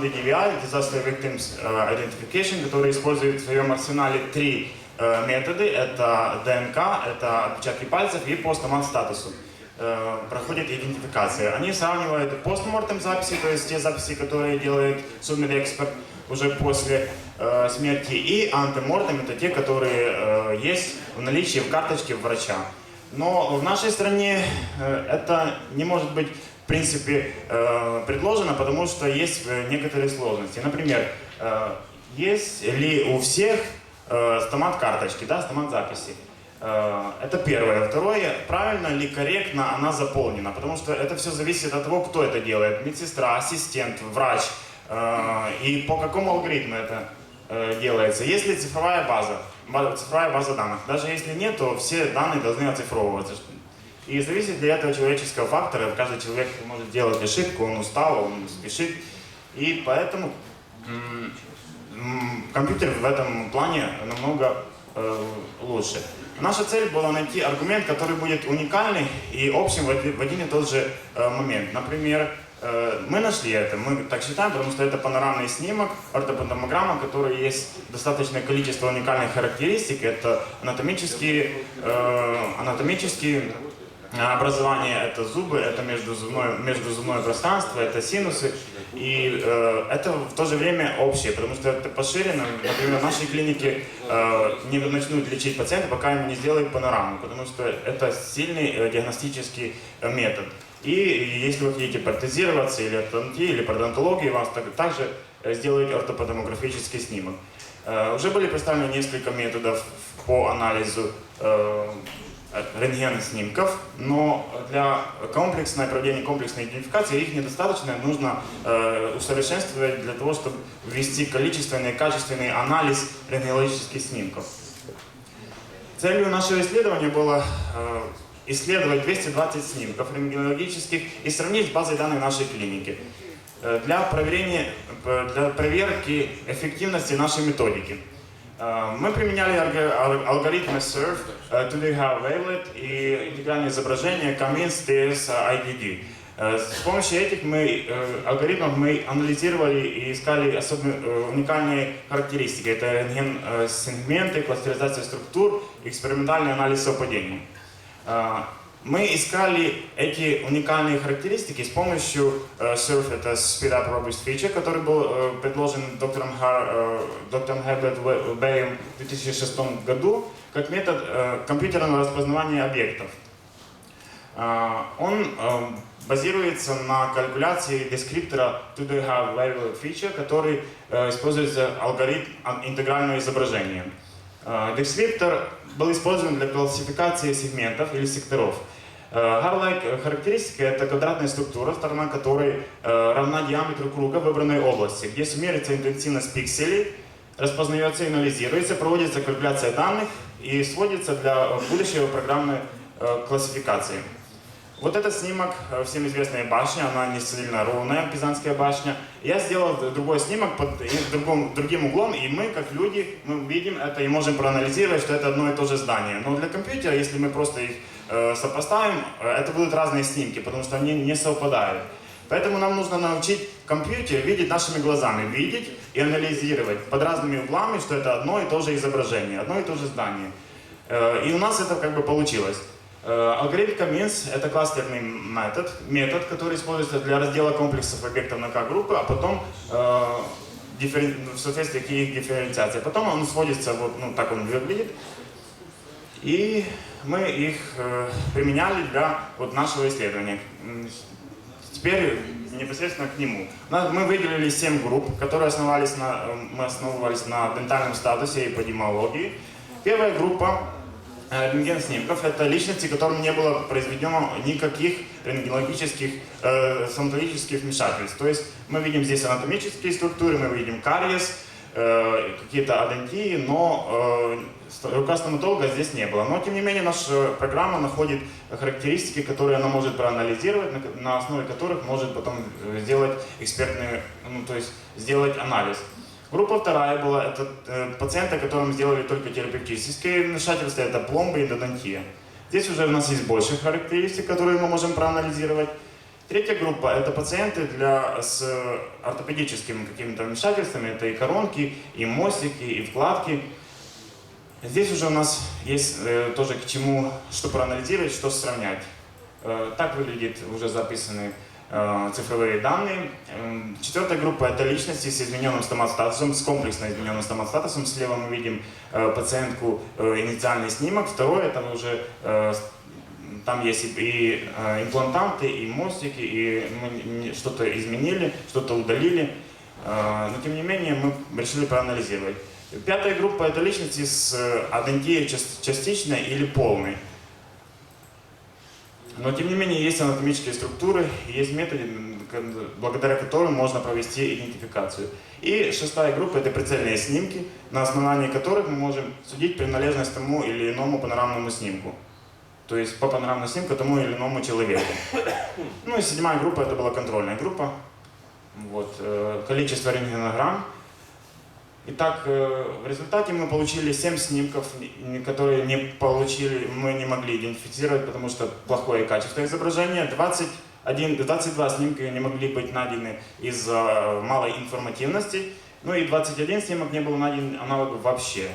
команды DVI, Disaster Victims э, Identification, которая использует в своем арсенале три э, методы. Это ДНК, это отпечатки пальцев и постамат статусу. Э, проходит идентификация. Они сравнивают постмортем записи, то есть те записи, которые делает судмедэксперт уже после э, смерти, и антимортем, это те, которые э, есть в наличии в карточке врача. Но в нашей стране э, это не может быть принципе э, предложено, потому что есть э, некоторые сложности. Например, э, есть ли у всех э, стомат карточки, да, стомат записи? Э, Это первое. Второе, правильно ли, корректно она заполнена, потому что это все зависит от того, кто это делает. Медсестра, ассистент, врач. И по какому алгоритму это делается. Есть ли цифровая база- цифровая база данных? Даже если нет, то все данные должны оцифровываться. И зависит ли этого человеческого фактора, каждый человек может делать ошибку, он устал, он спешит. И поэтому компьютер в этом плане намного э, лучше. Наша цель была найти аргумент, который будет уникальный и общим в один, и тот же э, момент. Например, э, мы нашли это, мы так считаем, потому что это панорамный снимок, ортоподомограмма, в которой есть достаточное количество уникальных характеристик. Это анатомические, э, анатомические образование это зубы, это междузубное, междузубное пространство, это синусы. И э, это в то же время общее, потому что это поширено. Например, в нашей клинике э, не начнут лечить пациента, пока им не сделают панораму, потому что это сильный э, диагностический э, метод. И если вы хотите протезироваться или ортодонтии, или пародонтологии, вам так- также э, сделают ортоподомографический снимок. Э, Уже были представлены несколько методов по анализу э, рентген снимков, но для комплексной проведения комплексной идентификации их недостаточно, нужно э, усовершенствовать для того, чтобы ввести количественный и качественный анализ рентгенологических снимков. Целью нашего исследования было э, исследовать 220 снимков рентгенологических и сравнить с базой данных нашей клиники э, для проверения, э, для проверки эффективности нашей методики. Э, Мы применяли алго- ал- алгоритмы SURF, э, ToDH Wavelet и интегральное изображение Cummins TS IDD. С помощью этих мы, э, алгоритмов мы анализировали и искали особенно уникальные характеристики. Это рентген-сегменты, кластеризация структур, экспериментальный анализ совпадений. Э, Мы искали эти уникальные характеристики с помощью э, SURF, это Speed Up Robust Feature, который был э, предложен доктором, Хар, э, доктором Херберт в 2006 году как метод э, компьютерного распознавания объектов. А, Он э, базируется на калькуляции дескриптора ToDH Variable Feature, который э, используется алгоритм интегрального изображения. Э, Дескриптор был использован для классификации сегментов или секторов. Гарлайк характеристика это квадратная структура, сторона которой э, равна диаметру круга выбранной области, где суммируется интенсивность пикселей, распознается и анализируется, проводится калькуляция данных и сводится для э, будущего программной э, классификации. Вот этот снимок, э, всем известная башня, она не сильно ровная, Пизанская башня. Я сделал другой снимок под другом- другим углом, и мы, как люди, мы видим это и можем проанализировать, что это одно и то же здание. Но для компьютера, если мы просто их э, сопоставим, э, это будут разные снимки, потому что они не совпадают. Поэтому нам нужно научить компьютер видеть нашими глазами, видеть и анализировать под разными углами, что это одно и то же изображение, одно и то же здание. И у нас это как бы получилось. Э, Алгоритм Cummins — это кластерный метод, метод, который используется для раздела комплексов объектов на К-группы, а потом э, в соответствии к их дифференциации. Потом он сводится, вот ну, так он выглядит, и мы их э, применяли для вот, нашего исследования. Теперь непосредственно к нему. Мы выделили 7 групп, которые основались на, э, мы основывались на дентальном статусе и эпидемиологии. Первая группа э, рентген-снимков – это личности, которым не было произведено никаких рентгенологических, э, стоматологических вмешательств. То есть мы видим здесь анатомические структуры, мы видим кариес, э, какие-то адентии, но э, рука стоматолога здесь не было. Но, тем не менее, наша программа находит характеристики, которые она может проанализировать, на, на основе которых может потом э, сделать экспертный, ну, то есть сделать анализ. Группа вторая была, это э, пациенты, которым сделали только терапевтические вмешательства, это пломбы и эндодонтия. Здесь уже у нас есть больше характеристик, которые мы можем проанализировать. Третья группа – это пациенты для, с ортопедическими какими-то вмешательствами. Это и коронки, и мостики, и вкладки. Здесь уже у нас есть э, тоже к чему, что проанализировать, что сравнять. Э, так выглядит уже записанные э, цифровые данные. Четвертая группа – это личности с измененным стомат-статусом, с комплексно измененным стомат-статусом. Слева мы видим пациентку, инициальный снимок. Второе – это уже там есть и, имплантанты, и мостики, и мы что-то изменили, что-то удалили. Но тем не менее мы решили проанализировать. Пятая группа это личности с адентией част- частичной или полной. Но тем не менее есть анатомические структуры, есть методы, благодаря которым можно провести идентификацию. И шестая группа это прицельные снимки, на основании которых мы можем судить принадлежность тому или иному панорамному снимку. То есть по панорамному снимку тому или иному человеку. Ну и седьмая группа это была контрольная группа. Вот, э, количество рентгенограмм. Итак, э, в результате мы получили 7 снимков, которые не получили, мы не могли идентифицировать, потому что плохое качество изображения. 21, 22 снимка не могли быть найдены из-за э, малой информативности. Ну и 21 снимок не был найден аналог вообще,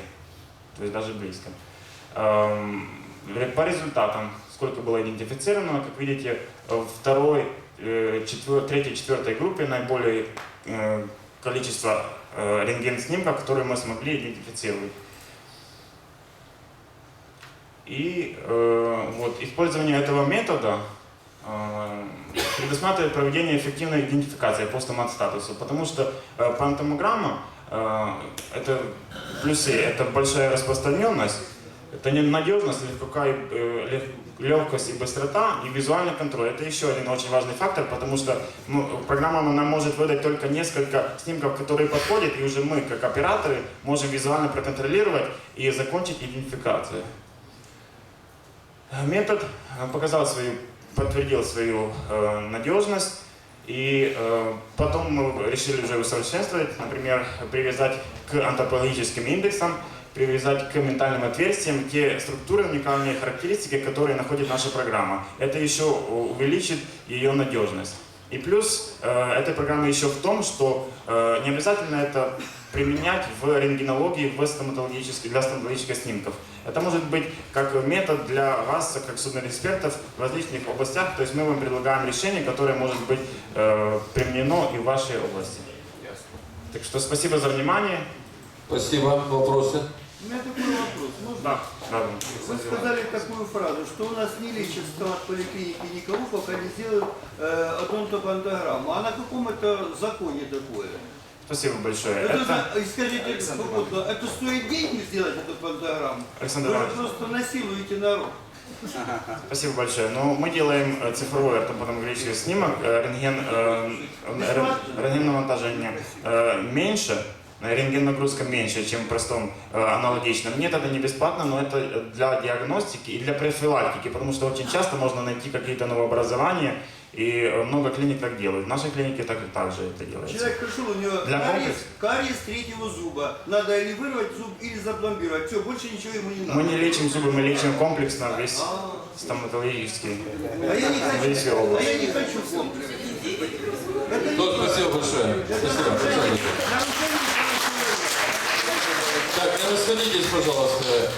то есть даже близко. Эм, По результатам, сколько было идентифицировано, как видите, э, второй, четвер- третьей, четвертой группе наиболее количество э, рентген-снимков, которые мы смогли идентифицировать. И э, вот использование этого метода э, предусматривает проведение эффективной идентификации по стомат-статусу, потому что э, пантомограмма э, это плюсы, это большая распространенность, это ненадежность, легкока и, э, легкость и быстрота, и визуальный контроль. Это еще один очень важный фактор, потому что ну, программа нам может выдать только несколько снимков, которые подходят, и уже мы, как операторы, можем визуально проконтролировать и закончить идентификацию. Метод э, показал свою, подтвердил свою э, надежность, и э, потом мы решили уже усовершенствовать, например, привязать к антропологическим индексам, привязать к ментальным отверстиям те структуры, уникальные характеристики, которые находит наша программа. Это еще увеличит ее надежность. И плюс э, этой программы еще в том, что э, не обязательно это применять в рентгенологии, в стоматологических, для стоматологических снимков. Это может быть как метод для вас, как судмедэкспертов в различных областях. То есть мы вам предлагаем решение, которое может быть э, применено и в вашей области. Так что спасибо за внимание. Спасибо. Вопросы? У меня такой вопрос. Можно? Да, да. Вы сказали такую фразу, что у нас не лечат стомат-поликлиники никого, пока не сделают э, одонтопантограмму. А на каком это законе такое? Спасибо большое. Это, Это скажите, свободно, это стоит деньги сделать эту пантограмму? Александр Вы просто насилуете народ. Спасибо большое. Но мы делаем э, цифровой ортопатомаграфический снимок, э, рентген, э, р- рентген-навантажение э, меньше, э, рентген-нагрузка меньше, чем в простом э, аналогичном. Нет, это не бесплатно, но это для диагностики и для профилактики, потому что очень часто можно найти какие-то новообразования, и э, много клиник так делают. В нашей клинике так, также это делается. Человек пришел, у него Для кариес, кариес третьего зуба. Надо или вырвать зуб, или запломбировать. Все, больше ничего ему не надо. Мы не лечим зубы, мы лечим комплексно весь А, стоматологический. а я не хочу, а я не хочу комплекс. Это не То, спасибо большое. Спасибо. расходитесь, пожалуйста.